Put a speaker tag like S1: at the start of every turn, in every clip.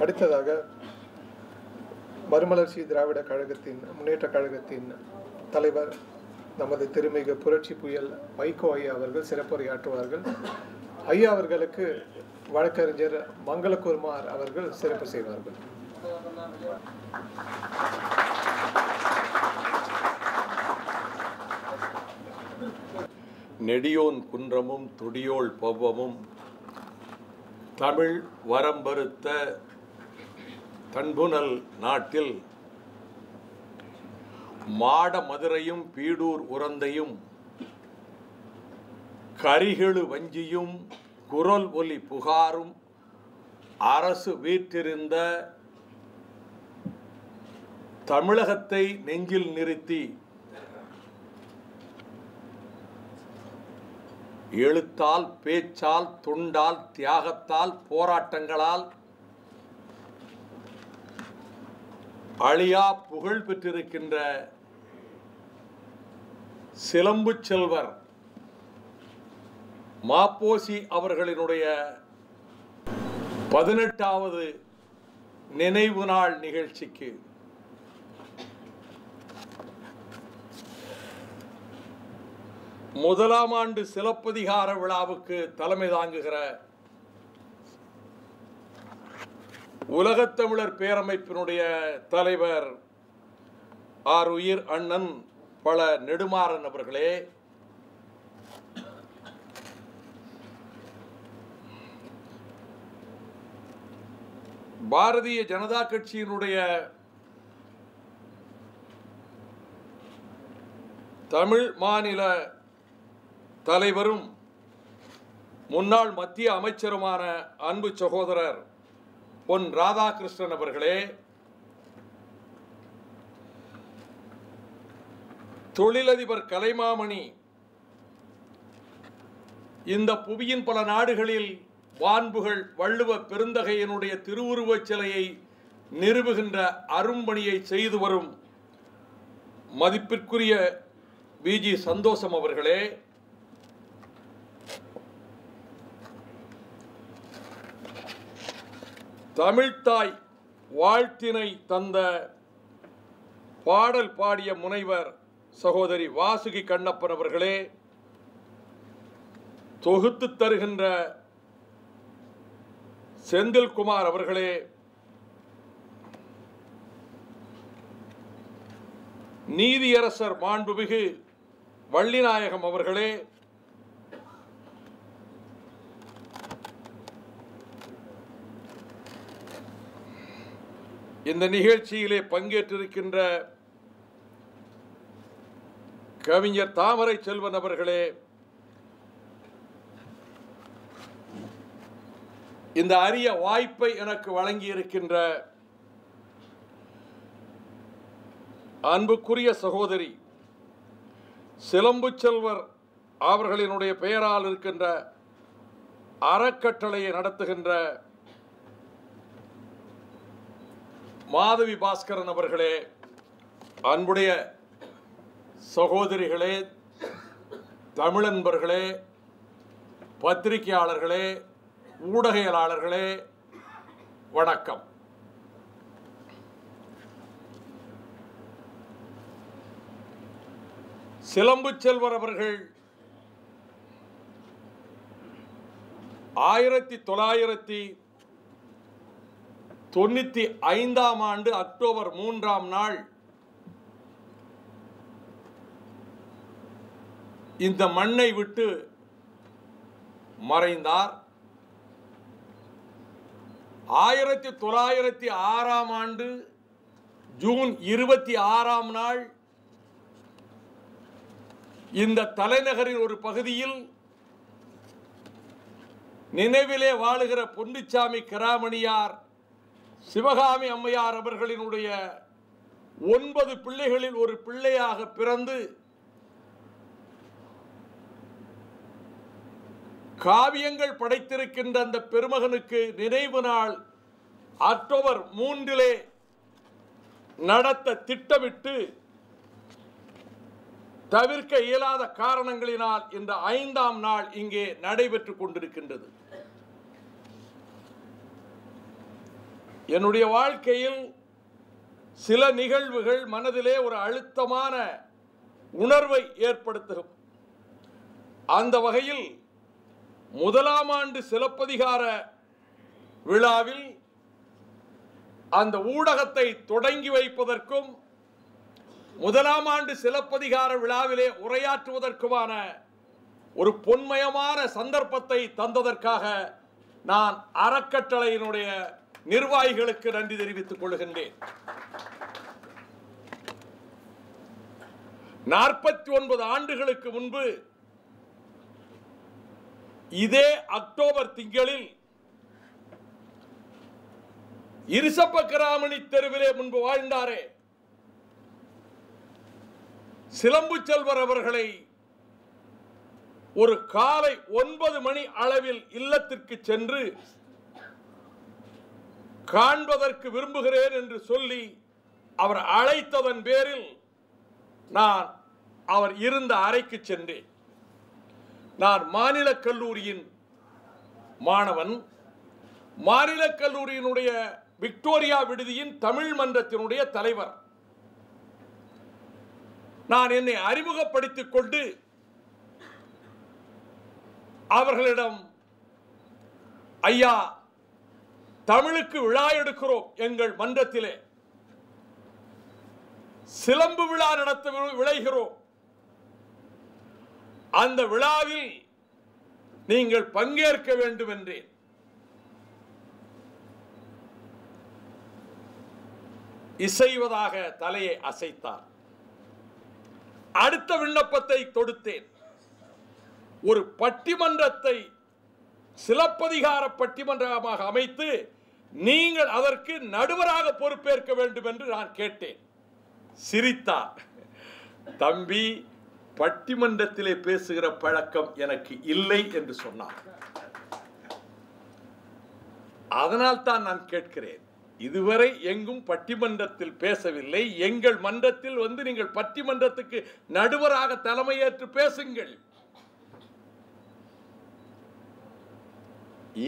S1: அடுத்ததாக மறுமலர்ச்சி திராவிட கழகத்தின் முன்னேற்ற கழகத்தின் தலைவர் நமது திருமிகு புரட்சி புயல் வைகோ ஐயா அவர்கள் சிறப்புரையாற்றுவார்கள். ஐயா அவர்களுக்கு வழக்கறிஞர் மங்களகுருமார் அவர்கள் சிறப்பு செய்வார்கள்.
S2: நெடியோன் குன்றமும் துடியோள் பவ்வமும் தமிழ் வரம்பருத்த கண்புனல் நாட்டில் மாட மதுரையும் பீடூர் உரந்தையும் கரிகெழு வஞ்சியும் குரல் ஒலி புகாரும் அரசு வீற்றிருந்த தமிழகத்தை நெஞ்சில் நிறுத்தி எழுத்தால் பேச்சால் துண்டால் தியாகத்தால் போராட்டங்களால் அழியா புகழ் பெற்றிருக்கின்ற சிலம்பு செல்வர் மாப்போசி அவர்களினுடைய பதினெட்டாவது நினைவு நாள் நிகழ்ச்சிக்கு முதலாம் ஆண்டு சிலப்பதிகார விழாவுக்கு தலைமை தாங்குகிற உலகத்தமிழர் பேரமைப்பினுடைய தலைவர் ஆர் உயிர் அண்ணன் பல நெடுமாறன் அவர்களே பாரதிய ஜனதா கட்சியினுடைய தமிழ் மாநில தலைவரும் முன்னாள் மத்திய அமைச்சருமான அன்பு சகோதரர் பொன் ராதாகிருஷ்ணன் அவர்களே தொழிலதிபர் கலைமாமணி இந்த புவியின் பல நாடுகளில் வான்புகள் வள்ளுவ பெருந்தகையினுடைய திருவுருவச் சிலையை நிறுவுகின்ற அரும்பணியை செய்து வரும் மதிப்பிற்குரிய விஜி சந்தோஷம் அவர்களே தமிழ்த்தாய் வாழ்த்தினை தந்த பாடல் பாடிய முனைவர் சகோதரி வாசுகி கண்ணப்பன் அவர்களே தொகுத்து தருகின்ற செந்தில்குமார் அவர்களே நீதியரசர் மாண்புமிகு வள்ளிநாயகம் அவர்களே இந்த நிகழ்ச்சியிலே பங்கேற்றிருக்கின்ற கவிஞர் தாமரை செல்வன் அவர்களே இந்த அரிய வாய்ப்பை எனக்கு வழங்கி இருக்கின்ற அன்புக்குரிய சகோதரி சிலம்பு செல்வர் அவர்களினுடைய பெயரால் இருக்கின்ற அறக்கட்டளையை நடத்துகின்ற மாதவி பாஸ்கரன் அவர்களே அன்புடைய சகோதரிகளே தமிழன்பர்களே பத்திரிகையாளர்களே ஊடகையலாளர்களே வணக்கம். சிலம்பு செல்வர் அவர்கள் ஆயிரத்தி தொள்ளாயிரத்தி தொண்ணூத்தி ஐந்தாம் ஆண்டு அக்டோபர் மூன்றாம் நாள் இந்த மண்ணை விட்டு மறைந்தார். ஆயிரத்தி தொள்ளாயிரத்தி ஆறாம் ஆண்டு ஜூன் இருபத்தி ஆறாம் நாள் இந்த தலைநகரின் ஒரு பகுதியில் நினைவிலே வாழுகிற பொன்னிச்சாமி கிராமணியார் சிவகாமி அம்மையார் அவர்களினுடைய ஒன்பது பிள்ளைகளில் ஒரு பிள்ளையாக பிறந்து காவியங்கள் படைத்திருக்கின்ற அந்த பெருமகனுக்கு நினைவு நாள் அக்டோபர் மூன்றிலே நடத்த திட்டமிட்டு தவிர்க்க இயலாத காரணங்களினால் இந்த ஐந்தாம் நாள் இங்கே நடைபெற்றுக் கொண்டிருக்கின்றது. என்னுடைய வாழ்க்கையில் சில நிகழ்வுகள் மனதிலே ஒரு அழுத்தமான உணர்வை ஏற்படுத்தும். அந்த வகையில் முதலாம் ஆண்டு சிலப்பதிகார விழாவில் அந்த ஊடகத்தை தொடங்கி வைப்பதற்கும் முதலாம் ஆண்டு சிலப்பதிகார விழாவிலே உரையாற்றுவதற்குமான ஒரு பொன்மயமான சந்தர்ப்பத்தை தந்ததற்காக நான் அறக்கட்டளையினுடைய நிர்வாகிகளுக்கு நன்றி தெரிவித்துக் கொள்கின்றேன். நாற்பத்தி ஒன்பது ஆண்டுகளுக்கு முன்பு இதே அக்டோபர் திங்களில் இருசப்ப கிராமணி தெருவிலே முன்பு வாழ்ந்தாரே சிலம்பு செல்வர் அவர்களை ஒரு காலை ஒன்பது மணி அளவில் இல்லத்திற்கு சென்று காண்பதற்கு விரும்புகிறேன் என்று சொல்லி அவர் அழைத்ததன் பேரில் நான் அவர் இருந்த அறைக்கு சென்றேன். நான் மாநில கல்லூரியின் மாணவன். மாநில கல்லூரியினுடைய விக்டோரியா விடுதியின் தமிழ் மன்றத்தினுடைய தலைவர். நான் என்னை அறிமுகப்படுத்திக் கொண்டு அவர்களிடம் ஐயா தமிழுக்கு விழா எடுக்கிறோம் எங்கள் மன்றத்திலே. சிலம்பு விழா நடத்த விளைகிறோம். அந்த விழாவில் நீங்கள் பங்கேற்க வேண்டும் என்றேன் இசைவதாக தலையை அசைத்தார். அடுத்த விண்ணப்பத்தை தொடுத்தேன். ஒரு பட்டிமன்றத்தை சிலப்பதிகார பட்டிமன்றமாக அமைத்து நீங்கள் அதற்கு நடுவராக பொறுப்பேற்க வேண்டும் என்று நான் கேட்டேன். சிரித்தார். தம்பி பட்டிமன்றத்திலே பேசுகிற பழக்கம் எனக்கு இல்லை என்று சொன்னார். அதனால் தான் நான் கேட்கிறேன் இதுவரை எங்கும் பட்டிமன்றத்தில் பேசவில்லை. எங்கள் மன்றத்தில் வந்து நீங்கள் பட்டிமன்றத்துக்கு நடுவராக தலைமையேற்று பேசுங்கள்.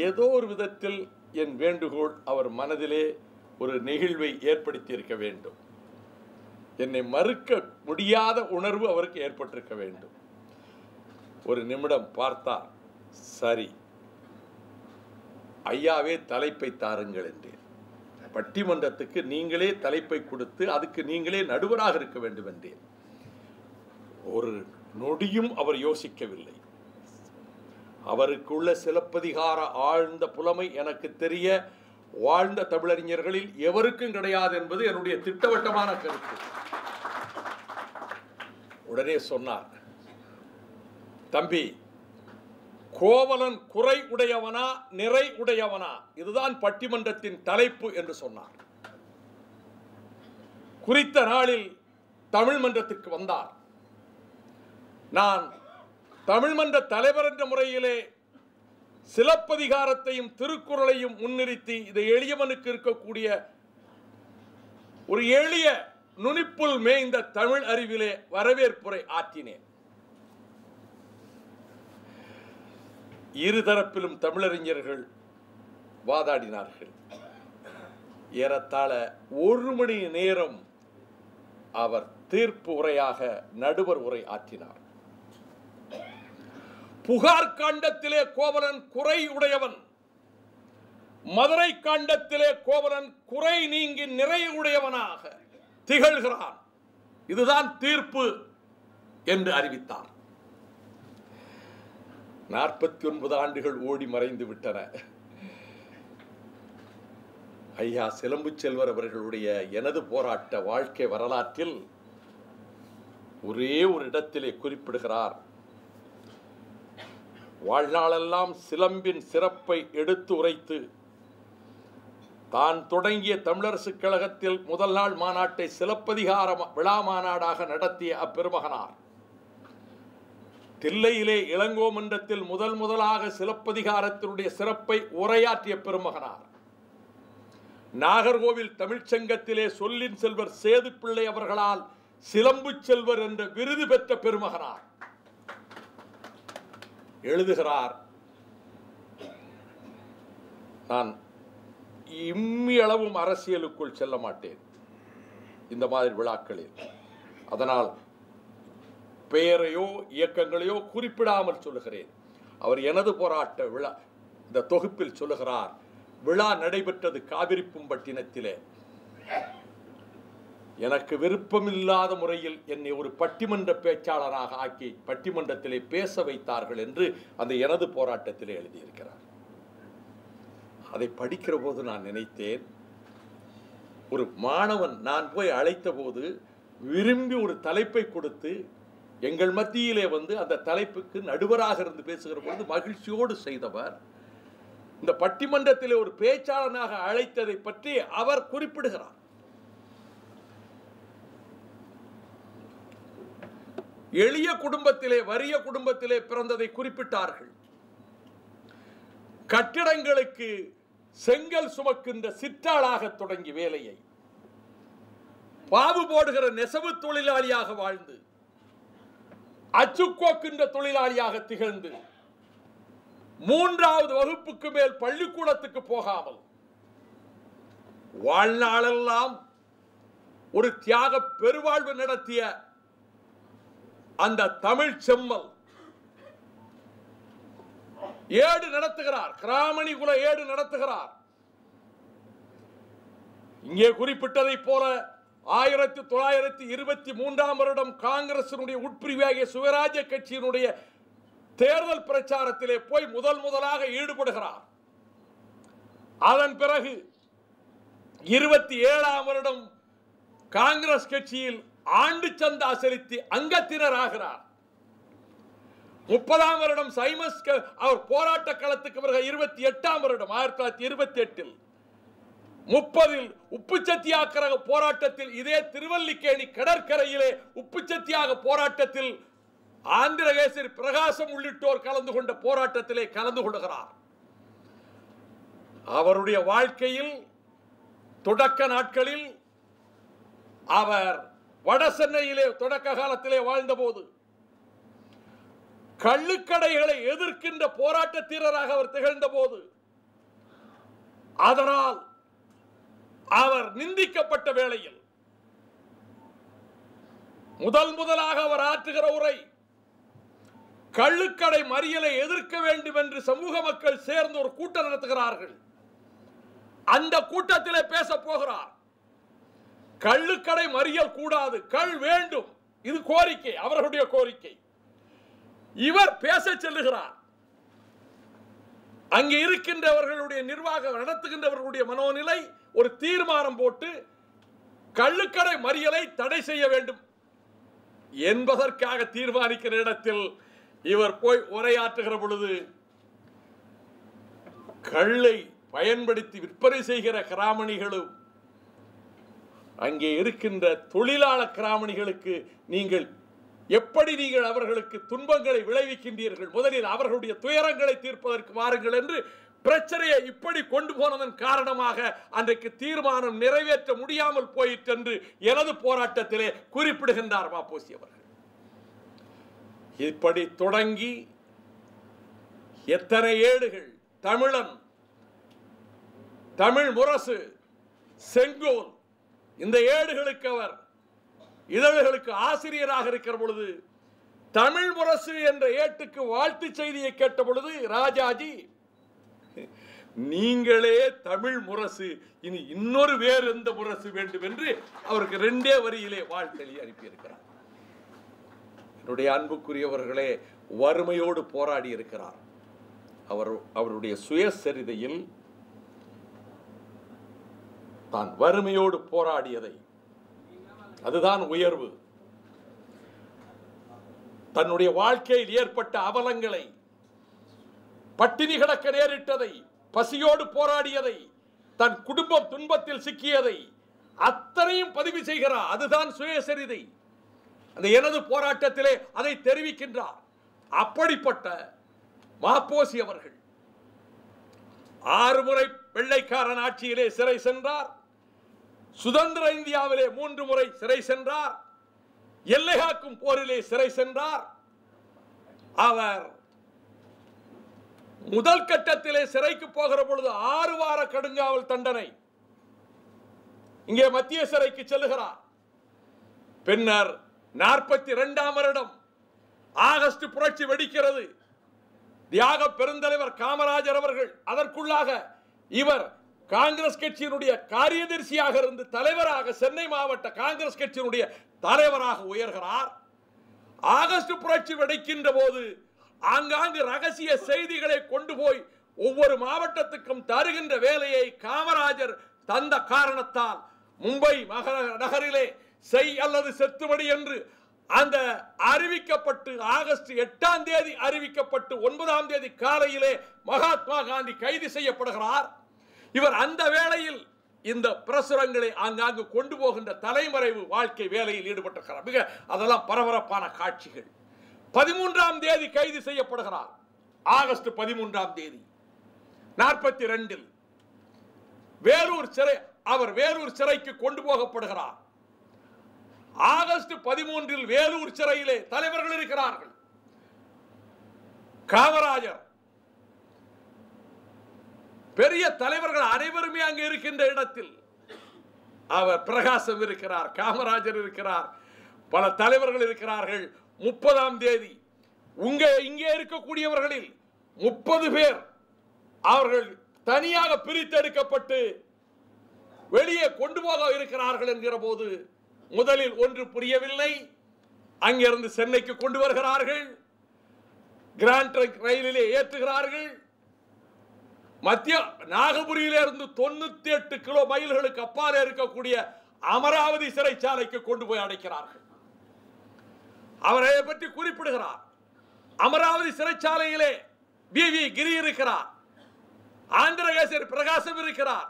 S2: ஏதோ ஒரு விதத்தில் என் வேண்டுகோள் அவர் மனதிலே ஒரு நெகிழ்வை ஏற்படுத்தியிருக்க வேண்டும். என்னை மறுக்க முடியாத உணர்வு அவருக்கு ஏற்பட்டிருக்க வேண்டும். ஒரு நிமிடம் பார்த்தார் சரி ஐயாவே தலைப்பை தாருங்கள் என்றேன். பட்டிமன்றத்துக்கு நீங்களே தலைப்பை கொடுத்து அதுக்கு நீங்களே நடுவராக இருக்க வேண்டும் என்றேன். ஒரு நொடியும் அவர் யோசிக்கவில்லை. அவருக்குள்ள சிலப்பதிகார ஆழ்ந்த புலமை எனக்கு தெரிய வாழ்ந்த தமிழறிஞர்களில் எவருக்கும் கிடையாது என்பது என்னுடைய திட்டவட்டமான கருத்து. உடனே சொன்னார் தம்பி கோவலன் குறை உடையவனா நிறை உடையவனா? இதுதான் பட்டிமன்றத்தின் தலைப்பு என்று சொன்னார். குறித்த நாளில் தமிழ் மன்றத்துக்கு வந்தார். நான் தமிழ்மன்ற தலைவர் என்ற முறையிலே சிலப்பதிகாரத்தையும் திருக்குறளையும் முன்னிறுத்தி இதை எளியவனுக்கு இருக்கக்கூடிய ஒரு எளிய நுனிப்புல் மேய்ந்த தமிழ் அறிவிலே வரவேற்புரை ஆற்றினேன். இருதரப்பிலும் தமிழறிஞர்கள் வாதாடினார்கள். ஏறத்தாழ ஒரு மணி நேரம் அவர் தீர்ப்பு உரையாக நடுவர் உரை ஆற்றினார். புகார் காண்டத்திலே கோவலன் குறை உடையவன். மதுரை காண்டத்திலே கோவலன் குறை நீங்கி நிறை உடையவனாக திகழ்கிறான். இதுதான் தீர்ப்பு என்று அறிவித்தார். நாற்பத்தி ஒன்பது ஆண்டுகள் ஓடி மறைந்து விட்டன. ஐயா சிலம்பு செல்வர் அவர்களுடைய எனது போராட்ட வாழ்க்கை வரலாற்றில் ஒரே ஒரு இடத்திலே குறிப்பிடுகிறார். வாழ்நாளெல்லாம் சிலம்பின் சிறப்பை எடுத்து உரைத்து தான் தொடங்கிய தமிழரசுக் கழகத்தில் முதல் நாள் மாநாட்டை சிலப்பதிகார விழா மாநாடாக நடத்திய அப்பெருமகனார். தில்லையிலே இளங்கோ மன்றத்தில் முதல் முதலாக சிலப்பதிகாரத்தினுடைய சிறப்பை உரையாற்றிய பெருமகனார். நாகர்கோவில் தமிழ்ச்சங்கத்திலே சொல்லின் செல்வர் சேது பிள்ளை அவர்களால் சிலம்பு செல்வர் என்ற விருது பெற்ற பெருமகனார். எழுதுகிறார். நான் இம்மியளவும் அரசியலுக்குள் செல்ல மாட்டேன். இந்த மாதிரி விழாக்களில். அதனால் பெயரையோ இயக்கங்களையோ குறிப்பிடாமல் சொல்லுகிறேன். அவர் எனது போராட்ட விழா இந்த தொகுப்பில் சொல்லுகிறார் விழா நடைபெற்றது காவிரிப்பும்பட்டினத்திலே. எனக்கு விருப்பமில்லாத முறையில் என்னை ஒரு பட்டிமன்ற பேச்சாளராக ஆக்கி பட்டிமன்றத்திலே பேச வைத்தார்கள் என்று அந்த எனது போராட்டத்திலே எழுதியிருக்கிறார். அதை படிக்கிற போது நான் நினைத்தேன் ஒரு மாணவன் நான் போய் அழைத்த போது விரும்பி ஒரு தலைப்பை கொடுத்து எங்கள் மத்தியிலே வந்து அந்த தலைப்புக்கு நடுவராக இருந்து பேசுகிற பொழுது மகிழ்ச்சியோடு செய்தவர் இந்த பட்டிமன்றத்திலே ஒரு பேச்சாளனாக அழைத்ததை பற்றி அவர் குறிப்பிடுகிறார். எளிய குடும்பத்திலே வறிய குடும்பத்திலே பிறந்ததை குறிப்பிட்டார்கள். கட்டிடங்களுக்கு செங்கல் சுமக்கின்ற சிற்றாளாக தொடங்கி வேலையை. பாவு போடுகிற நெசவு தொழிலாளியாக வாழ்ந்து அச்சுக்கோக்கின்ற தொழிலாளியாக திகழ்ந்து மூன்றாவது வகுப்புக்கு மேல் பள்ளிக்கூடத்துக்கு போகாமல் வாழ்நாளெல்லாம் ஒரு தியாக பெருவாழ்வு நடத்திய அந்த தமிழ் செம்மல். ஏடு நடத்துகிறார். கிராமணி குல ஏடு நடத்துகிறார். இங்கே குறிப்பிட்டதைப் போல ஆயிரத்தி தொள்ளாயிரத்தி இருபத்தி மூன்றாம் வருடம் காங்கிரசினுடைய உட்பிரிவாகிய சுயராஜ்ய கட்சியினுடைய தேர்தல் பிரச்சாரத்திலே போய் முதல் முதலாக ஈடுபடுகிறார். அதன் பிறகு இருபத்தி ஏழாம் வருடம் காங்கிரஸ் கட்சியில் ஆண்டு சந்தா செலுத்தி அங்கத்தினர் ஆகிறார் முப்பதாம் வருடம் சைமஸ் அவர் போராட்ட களத்துக்கு பிறகு இருபத்தி எட்டாம் வருடம் ஆயிரத்தி தொள்ளாயிரத்தி இருபத்தி எட்டில். முப்பதில் உப்பு சத்தியாக்கிரக போராட்டத்தில் இதே திருவல்லிக்கேணி கடற்கரையிலே உப்பு சத்தியாக போராட்டத்தில் ஆந்திரகேசரி பிரகாசம் உள்ளிட்டோர் கலந்து கொண்ட போராட்டத்திலே கலந்து கொள்கிறார். அவருடைய வாழ்க்கையில் தொடக்க நாட்களில் அவர் வட சென்னையிலே தொடக்க காலத்திலே வாழ்ந்தபோது கள்ளுக்கடைகளை எதிர்க்கின்ற போராட்ட தீரராக அவர் திகழ்ந்த போது அதனால் அவர் நிந்திக்கப்பட்ட வேளையில் முதல் முதலாக அவர் ஆற்றுகிற உரை கள்ளுக்கடை மறியலை எதிர்க்க வேண்டும் என்று சமூக மக்கள் சேர்ந்து ஒரு கூட்டம் நடத்துகிறார்கள். அந்த கூட்டத்திலே பேச போகிறார். கள்ளுக்கடை மறியல் கூடாது. கள் வேண்டும். இது கோரிக்கை அவர்களுடைய கோரிக்கை. இவர் பேச செல்லுகிறார். அங்கே இருக்கின்றவர்களுடைய நிர்வாகம் நடத்துகின்றவர்களுடைய மனோநிலை ஒரு தீர்மானம் போட்டு கள்ளுக்கடை மறியலை தடை செய்ய வேண்டும். என்பதற்காக தீர்மானிக்கிற இடத்தில் இவர் போய் உரையாற்றுகிற பொழுது கள்ளை பயன்படுத்தி விற்பனை செய்கிற கிராமணிகளும் அங்கே இருக்கின்ற தொழிலாளர் கிராமணிகளுக்கு நீங்கள் எப்படி நீங்கள் அவர்களுக்கு துன்பங்களை விளைவிக்கின்றீர்கள்? முதலில் அவர்களுடைய துயரங்களை தீர்ப்பதற்கு வாருங்கள் என்று பிரச்சனையை இப்படி கொண்டு போனதன் காரணமாக அன்றைக்கு தீர்மானம் நிறைவேற்ற முடியாமல் போயிற்று என்று எனது போராட்டத்திலே குறிப்பிடுகின்றார் மாப்போசி அவர்கள். இப்படி தொடங்கி எத்தனை ஏடுகள்? தமிழன் தமிழ் முரசு செங்கோல் இந்த ஏடுகளுக்கு அவர் இதழ்களுக்கு ஆசிரியராக இருக்கிற பொழுது தமிழ் முரசு என்ற ஏட்டுக்கு வாழ்த்து செய்தியை கேட்ட பொழுது ராஜாஜி நீங்களே தமிழ் முரசு இனி இன்னொரு வேறு எந்த முரசு வேண்டும் என்று அவருக்கு ரெண்டே வரியிலே வாழ்த்தலி அனுப்பியிருக்கிறார். என்னுடைய அன்புக்குரியவர்களே வறுமையோடு போராடி இருக்கிறார் அவர் அவருடைய சுயசரிதையில் தான் வறுமையோடு போராடியதை. அதுதான் உயர்வு. தன்னுடைய வாழ்க்கையில் ஏற்பட்ட அவலங்களை பட்டினி கிடக்க நேரிட்டதை பசியோடு போராடியதை தன் குடும்பம் துன்பத்தில் சிக்கியதை அத்தனையும் பதிவு செய்கிறார். அதுதான் சுயசரிதை. அந்த எனது போராட்டத்திலே அதை தெரிவிக்கின்றார். அப்படிப்பட்ட மாப்போசி அவர்கள் ஆறு முறை வெள்ளைக்காரன் ஆட்சியிலே சிறை சென்றார். சுதந்திர இந்தியாவிலே மூன்று முறை சிறை சென்றார். எல்லை காக்கும் போரிலே சிறை சென்றார். அவர் முதல் கட்டத்திலே சிறைக்கு போகிற பொழுது ஆறு வார கடுங்காவல் தண்டனை இங்கே மத்திய சிறைக்கு செல்லுகிறார். பின்னர் நாற்பத்தி இரண்டாம் வருடம் ஆகஸ்ட் புரட்சி வெடிக்கிறது. தியாக பெருந்தலைவர் காமராஜர் அவர்கள் அதற்குள்ளாக இவர் காங்கிரஸ் கட்சியினுடைய காரியதர்சியாக இருந்து தலைவராக சென்னை மாவட்ட காங்கிரஸ் கட்சியினுடைய தலைவராக உயர்கிறார். ஆகஸ்ட் புரட்சி வெடிக்கின்ற போது ஆங்காங்கு ரகசிய செய்திகளை கொண்டு போய் ஒவ்வொரு மாவட்டத்துக்கும் தருகின்ற வேலையை காமராஜர் தந்த காரணத்தால் மும்பை நகரிலே செய் அல்லது செத்துமடி என்று அந்த அறிவிக்கப்பட்டு ஆகஸ்ட் எட்டாம் தேதி அறிவிக்கப்பட்டு ஒன்பதாம் தேதி காலையிலே மகாத்மா காந்தி கைது செய்யப்படுகிறார். இவர் அந்த வேளையில் இந்த பிரசுரங்களை ஆங்காங்கு கொண்டு போகின்ற தலைமறைவு வாழ்க்கை வேலையில் ஈடுபட்டிருக்கிறார். மிக அதெல்லாம் பரபரப்பான காட்சிகள். பதிமூன்றாம் தேதி கைது செய்யப்படுகிறார். ஆகஸ்ட் பதிமூன்றாம் தேதி. நாற்பத்தி ரெண்டில் வேலூர் சிறை அவர் வேலூர் சிறைக்கு கொண்டு போகப்படுகிறார். ஆகஸ்ட் பதிமூன்றில் வேலூர் சிறையிலே தலைவர்கள் இருக்கிறார்கள். காமராஜர் பெரிய தலைவர்கள் அனைவருமே அங்கே இருக்கின்ற இடத்தில். அவர் பிரகாசம் இருக்கிறார் காமராஜர் இருக்கிறார் பல தலைவர்கள் இருக்கிறார்கள். முப்பதாம் தேதி உங்க இங்கே இருக்கக்கூடியவர்களில் முப்பது பேர் அவர்கள் தனியாக பிரித்தெடுக்கப்பட்டு வெளியே கொண்டு போக இருக்கிறார்கள் என்கிற போது முதலில் ஒன்று புரியவில்லை. அங்கிருந்து சென்னைக்கு கொண்டு வருகிறார்கள். கிராண்ட் ரயிலிலே ஏற்றுகிறார்கள். மத்திய நாகபுரியிலிருந்து தொண்ணூத்தி எட்டு கிலோ மைல்களுக்கு அப்பால் இருக்கக்கூடிய அமராவதி சிறைச்சாலைக்கு கொண்டு போய் அடைக்கிறார்கள். அவரை பற்றி குறிப்பிடுகிறார். அமராவதி சிறைச்சாலையிலே பி. வி. கிரி இருக்கிறார். ஆந்திரகேசரி பிரகாசம் இருக்கிறார்.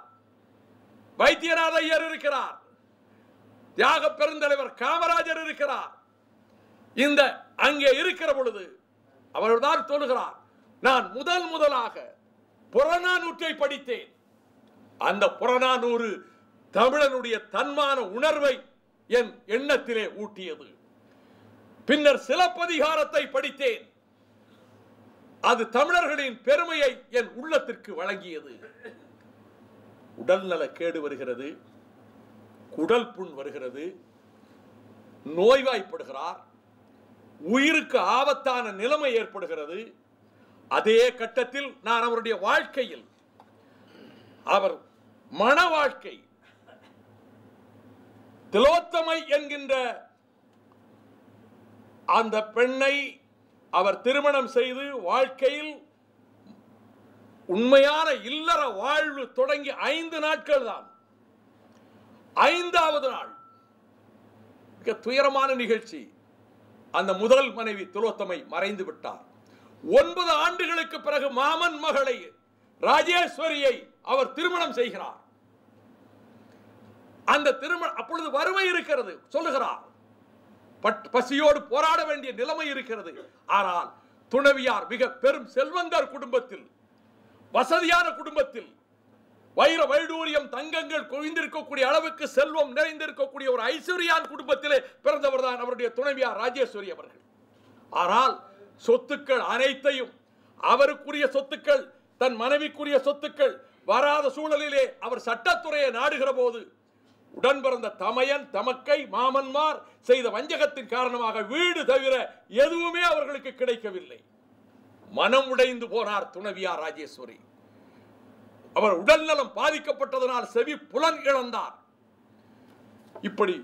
S2: வைத்தியநாத ஐயர் இருக்கிறார். தியாக பெருந்தலைவர் காமராஜர் இருக்கிறார். இந்த அங்கே இருக்கிற பொழுது அவர்தான் சொல்கிறார் நான் முதல் முதலாக புறநானூற்றை படித்தேன். அந்த புறநானூறு தமிழனுடைய தன்மான உணர்வை என் எண்ணத்திலே ஊட்டியது. பின்னர் சிலப்பதிகாரத்தை படித்தேன். அது தமிழர்களின் பெருமையை என் உள்ளத்திற்கு வழங்கியது. உடல்நல கேடு வருகிறது. குடல் புண் வருகிறது. நோய்வாய்ப்படுகிறார். உயிருக்கு ஆபத்தான நிலைமை ஏற்படுகிறது. அதே கட்டத்தில் நான் அவருடைய வாழ்க்கையில் அவர் மன வாழ்க்கை திலோத்தமை என்கின்ற அந்த பெண்ணை அவர் திருமணம் செய்து வாழ்க்கையில் உண்மையான இல்லற வாழ்வு தொடங்கி ஐந்து நாட்கள் தான். ஐந்தாவது நாள் மிக துயரமான நிகழ்ச்சி. அந்த முதல் மனைவி திலோத்தமை மறைந்து விட்டார். ஒன்பது ஆண்டுகளுக்கு பிறகு மாமன் மகளை ராஜேஸ்வரியை அவர் திருமணம் செய்கிறார். அந்த திருமணம் அப்பொழுது வறுமை இருக்கிறது சொல்லுகிறார். பசியோடு போராட வேண்டிய நிலைமை இருக்கிறது. ஆனால் துணவியார் மிக பெரும் செல்வந்தர் குடும்பத்தில் வசதியான குடும்பத்தில் வைர வைடூரியம் தங்கங்கள் குவிந்திருக்கக்கூடிய அளவுக்கு செல்வம் நிறைந்திருக்கக்கூடிய ஒரு ஐஸ்வர்யான் குடும்பத்திலே பிறந்தவர் தான் அவருடைய துணைவியார் ராஜேஸ்வரி அவர்கள். ஆனால் சொத்துக்கள் அனைத்தையும் அவருக்குரிய சொத்துக்கள் தன் மனைவிக்குரிய சொத்துக்கள் வராத சூழலிலே அவர் சட்டத்துறையை நாடுகிற போது உடன் பிறந்த தமையன் தமக்கை மாமன்மார் செய்த வஞ்சகத்தின் காரணமாக வீடு தவிர எதுவுமே அவர்களுக்கு கிடைக்கவில்லை. மனம் உடைந்து போனார் துணவியார் ராஜேஸ்வரி. அவர் உடல்நலம் பாதிக்கப்பட்டதனால் செவி புலன் இழந்தார். இப்படி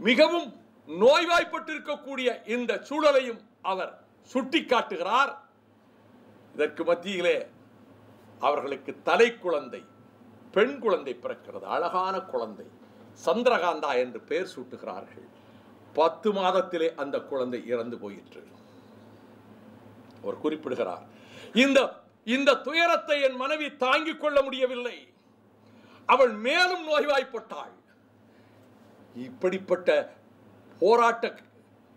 S2: மிகவும் நோய்வாய்ப்பட்டிருக்கக்கூடிய இந்த சூழலையும் அவர் சுட்டிக்காட்டுகிறார். இதற்கு மத்தியிலே அவர்களுக்கு தலை குழந்தை பெண் குழந்தை பிறக்கிறது அழகான குழந்தை சந்திரகாந்தா என்று பெயர் சூட்டுகிறார்கள். பத்து மாதத்திலே அந்த குழந்தை இறந்து போயிற்று. அவர் குறிப்பிடுகிறார் இந்த இந்த துயரத்தை என் மனைவி தாங்கிக் கொள்ள முடியவில்லை. அவள் மேலும் நோய்வாய்ப்பட்டாள். இப்படிப்பட்ட போராட்ட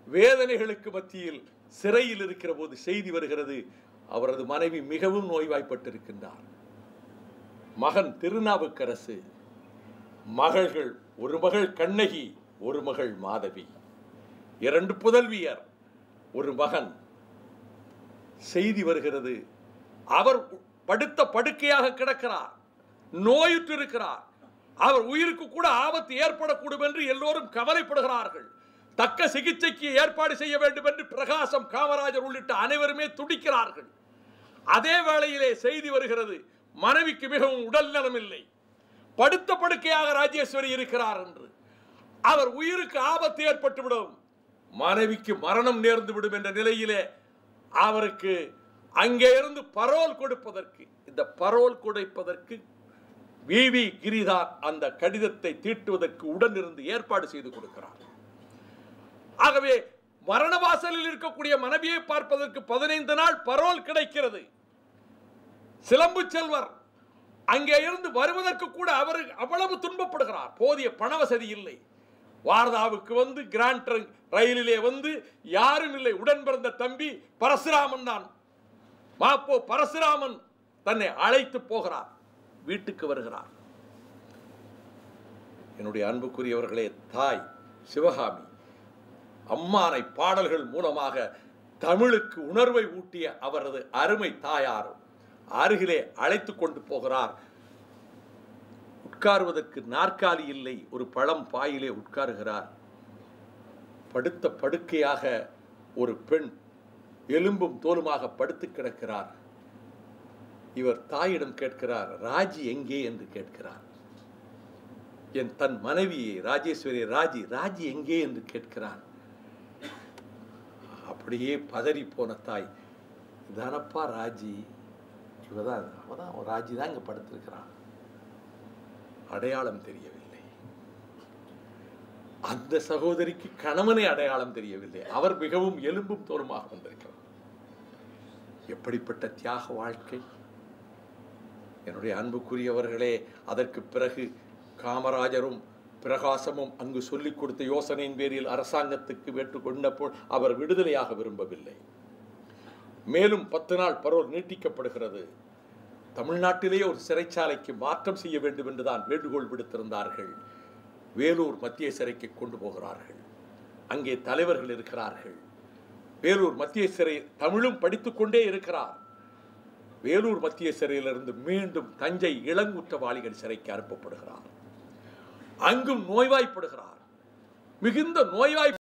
S2: வேதனைகளுக்கு மத்தியில் சிறையில் இருக்கிற போது செய்தி வருகிறது. அவரது மனைவி மிகவும் நோய்வாய்ப்பட்டிருக்கின்றார். மகன் திருநாவுக்கரசு மகள்கள் ஒரு மகள் கண்ணகி ஒரு மகள் மாதவி. இரண்டு புதல்வியர் ஒரு மகன். செய்தி வருகிறது அவர் படுத்த படுக்கையாக கிடக்கிறார் நோயுற்று இருக்கிறார் அவர் உயிருக்கு கூட ஆபத்து ஏற்படக்கூடும் என்று எல்லோரும் கவலைப்படுகிறார்கள். தக்க சிகிச்சைக்கு ஏற்பாடு செய்ய வேண்டும் என்று பிரகாசம் காமராஜர் உள்ளிட்ட அனைவருமே துடிக்கிறார்கள். அதே வேளையிலே செய்தி வருகிறது மனைவிக்கு மிகவும் உடல் நலமில்லை. படுத்த படுக்கையாக ராஜேஸ்வரி இருக்கிறார் என்று. அவர் உயிருக்கு ஆபத்து ஏற்பட்டுவிடும். மனைவிக்கு மரணம் நேர்ந்து விடும் என்ற நிலையிலே அவருக்கு அங்கே இருந்து பரோல் கொடுப்பதற்கு இந்த பரோல் கொடுப்பதற்கு வி கிரிதார் அந்த கடிதத்தை தீட்டுவதற்கு உடனிருந்து ஏற்பாடு செய்து கொடுக்கிறார். ஆகவே மரணவாசலில் இருக்கக்கூடிய மனைவியை பார்ப்பதற்கு பதினைந்து நாள் பரோல் கிடைக்கிறது. சிலம்பு செல்வர் அங்கே இருந்து வருவதற்கு கூட அவர் அவ்வளவு துன்பப்படுகிறார். போதிய பண வசதி இல்லை. வாரதாவுக்கு வந்து கிராண்ட் ரயிலிலே வந்து யாரும் இல்லை. உடன் பிறந்த தம்பி பரசுராமன் தான். மாப்போ பரசுராமன் தன்னை அழைத்து போகிறார். வீட்டுக்கு வருகிறார். என்னுடைய அன்புக்குரியவர்களே தாய் சிவகாமி அம்மானை பாடல்கள் மூலமாக தமிழுக்கு உணர்வை ஊட்டிய அவரது அருமை தாயாரும் அருகிலே அழைத்து கொண்டு போகிறார். உட்காருவதற்கு நாற்காலி இல்லை ஒரு பழம் பாயிலே உட்காருகிறார். படுத்த படுக்கையாக ஒரு பெண் எலும்பும் தோலுமாக படுத்து கிடக்கிறார். இவர் தாயிடம் கேட்கிறார் ராஜி எங்கே? என்று கேட்கிறார். என் தன் மனைவியை ராஜேஸ்வரி ராஜி ராஜி எங்கே? என்று கேட்கிறார். அப்படியே பதறி போன தாய். இதானப்பா ராஜி. இவதான் அவதான் ராஜி தான் இங்கே படுத்திருக்கிறான். அடையாளம் தெரியவில்லை. அந்த சகோதரிக்கு கணவனை அடையாளம் தெரியவில்லை. அவர் மிகவும் எலும்பும் தோலுமாக வந்திருக்கிறார். எப்படிப்பட்ட தியாக வாழ்க்கை? என்னுடைய அன்புக்குரியவர்களே அதற்கு பிறகு காமராஜரும் பிரகாசமும் அங்கு சொல்லிக் கொடுத்த யோசனையின் பேரில் அரசாங்கத்துக்கு வேற்று கொண்டபோல் அவர் விடுதலையாக விரும்பவில்லை. மேலும் பத்து நாள் பரோல் நீட்டிக்கப்படுகிறது. தமிழ்நாட்டிலேயே ஒரு சிறைச்சாலைக்கு மாற்றம் செய்ய வேண்டும் என்றுதான் வேண்டுகோள் விடுத்திருந்தார்கள். வேலூர் மத்திய சிறைக்கு கொண்டு போகிறார்கள். அங்கே தலைவர்கள் இருக்கிறார்கள். வேலூர் மத்திய சிறை தமிழும் படித்துக்கொண்டே இருக்கிறார். வேலூர் மத்திய சிறையிலிருந்து மீண்டும் தஞ்சை இளங்குற்றவாளிகள் சிறைக்கு அனுப்பப்படுகிறார். அங்கும் நோய்வாய்ப்படுகிறார். மிகுந்த நோய்வாய்